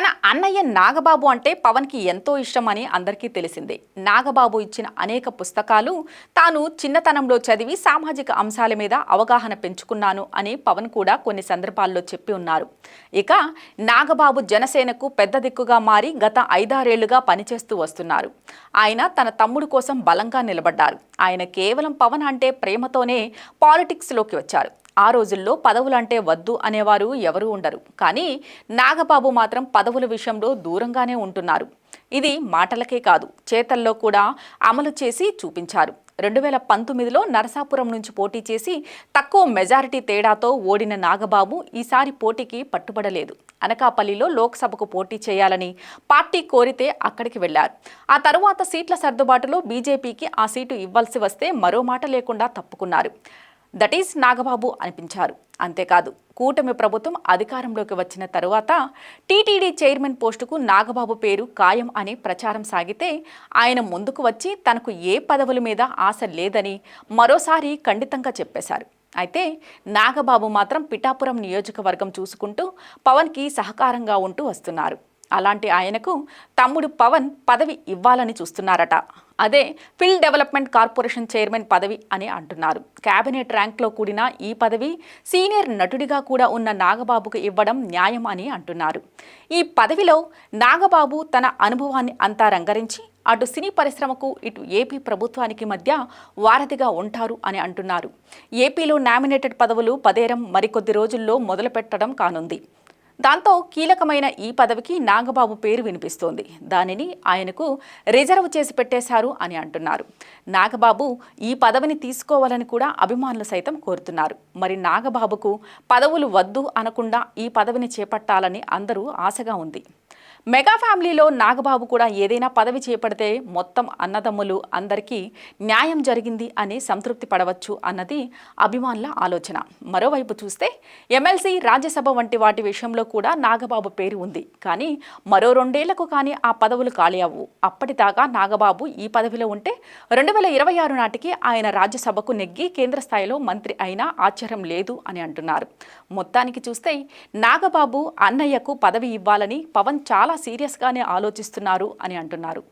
తన అన్నయ్య నాగబాబు అంటే పవన్కి ఎంతో ఇష్టమని అందరికీ తెలిసిందే. నాగబాబు ఇచ్చిన అనేక పుస్తకాలు తాను చిన్నతనంలో చదివి సామాజిక అంశాల మీద అవగాహన పెంచుకున్నాను అని పవన్ కూడా కొన్ని సందర్భాల్లో చెప్పి ఉన్నారు. ఇక నాగబాబు జనసేనకు పెద్ద దిక్కుగా మారి గత ఐదారేళ్ళుగా పనిచేస్తూ వస్తున్నారు. ఆయన తన తమ్ముడు కోసం బలంగా నిలబడ్డారు. ఆయన కేవలం పవన్ అంటే ప్రేమతోనే పాలిటిక్స్లోకి వచ్చారు. ఆ రోజుల్లో పదవులంటే వద్దు అనేవారు ఎవరూ ఉండరు. కానీ నాగబాబు మాత్రం పదవుల విషయంలో దూరంగానే ఉంటున్నారు. ఇది మాటలకే కాదు చేతల్లో కూడా అమలు చేసి చూపించారు. రెండు వేల పంతొమ్మిదిలో నరసాపురం నుంచి పోటీ చేసి తక్కువ మెజారిటీ తేడాతో ఓడిన నాగబాబు ఈసారి పోటీకి పట్టుబడలేదు. అనకాపల్లిలో లోక్సభకు పోటీ చేయాలని పార్టీ కోరితే అక్కడికి వెళ్ళారు ఆ తరువాత సీట్ల సర్దుబాటులో బీజేపీకి ఆ సీటు ఇవ్వాల్సి వస్తే మరో మాట లేకుండా తప్పుకున్నారు. దట్ ఈస్ నాగబాబు అనిపించారు. అంతేకాదు కూటమి ప్రభుత్వం అధికారంలోకి వచ్చిన తరువాత టీటీడీ చైర్మన్ పోస్టుకు నాగబాబు పేరు ఖాయం అనే ప్రచారం సాగితే ఆయన ముందుకు వచ్చి తనకు ఏ పదవుల మీద ఆశ లేదని మరోసారి ఖండితంగా చెప్పేశారు. అయితే నాగబాబు మాత్రం పిఠాపురం నియోజకవర్గం చూసుకుంటూ పవన్కి సహకారంగా ఉంటూ వస్తున్నారు. అలాంటి ఆయనకు తమ్ముడు పవన్ పదవి ఇవ్వాలని చూస్తున్నారట. అదే ఫిల్ డెవలప్మెంట్ కార్పొరేషన్ చైర్మన్ పదవి అని అంటున్నారు. కేబినెట్ ర్యాంక్లో కూడిన ఈ పదవి సీనియర్ నటుడిగా కూడా ఉన్న నాగబాబుకు ఇవ్వడం న్యాయం అని అంటున్నారు. ఈ పదవిలో నాగబాబు తన అనుభవాన్ని అంతా రంగరించి అటు సినీ పరిశ్రమకు ఇటు ఏపీ ప్రభుత్వానికి మధ్య వారధిగా ఉంటారు అని అంటున్నారు. ఏపీలో నామినేటెడ్ పదవులు పదేరం మరికొద్ది రోజుల్లో మొదలుపెట్టడం కానుంది. దాంతో కీలకమైన ఈ పదవికి నాగబాబు పేరు వినిపిస్తోంది. దానిని ఆయనకు రిజర్వ్ చేసి పెట్టేశారు అని అంటున్నారు. నాగబాబు ఈ పదవిని తీసుకోవాలని కూడా అభిమానులు సైతం కోరుతున్నారు. మరి నాగబాబుకు పదవులు వద్దు అనకుండా ఈ పదవిని చేపట్టాలని అందరూ ఆశగా ఉంది. మెగా ఫ్యామిలీలో నాగబాబు కూడా ఏదైనా పదవి చేపడితే మొత్తం అన్నదమ్ములు అందరికీ న్యాయం జరిగింది అని సంతృప్తి పడవచ్చు అన్నది అభిమానుల ఆలోచన. మరోవైపు చూస్తే ఎమ్మెల్సీ రాజ్యసభ వంటి వాటి విషయంలో కూడా నాగబాబు పేరు ఉంది. కానీ మరో రెండేళ్ళకు కానీ ఆ పదవులు ఖాళీ అవ్వు. అప్పటిదాకా నాగబాబు ఈ పదవిలో ఉంటే రెండు వేల ఇరవై ఆరు నాటికి ఆయన రాజ్యసభకు నెగ్గి కేంద్ర స్థాయిలో మంత్రి అయినా ఆశ్చర్యం లేదు అని అంటున్నారు. మొత్తానికి చూస్తే నాగబాబు అన్నయ్యకు పదవి ఇవ్వాలని పవన్ చాలా సీరియస్గానే ఆలోచిస్తున్నారు అని అంటున్నారు.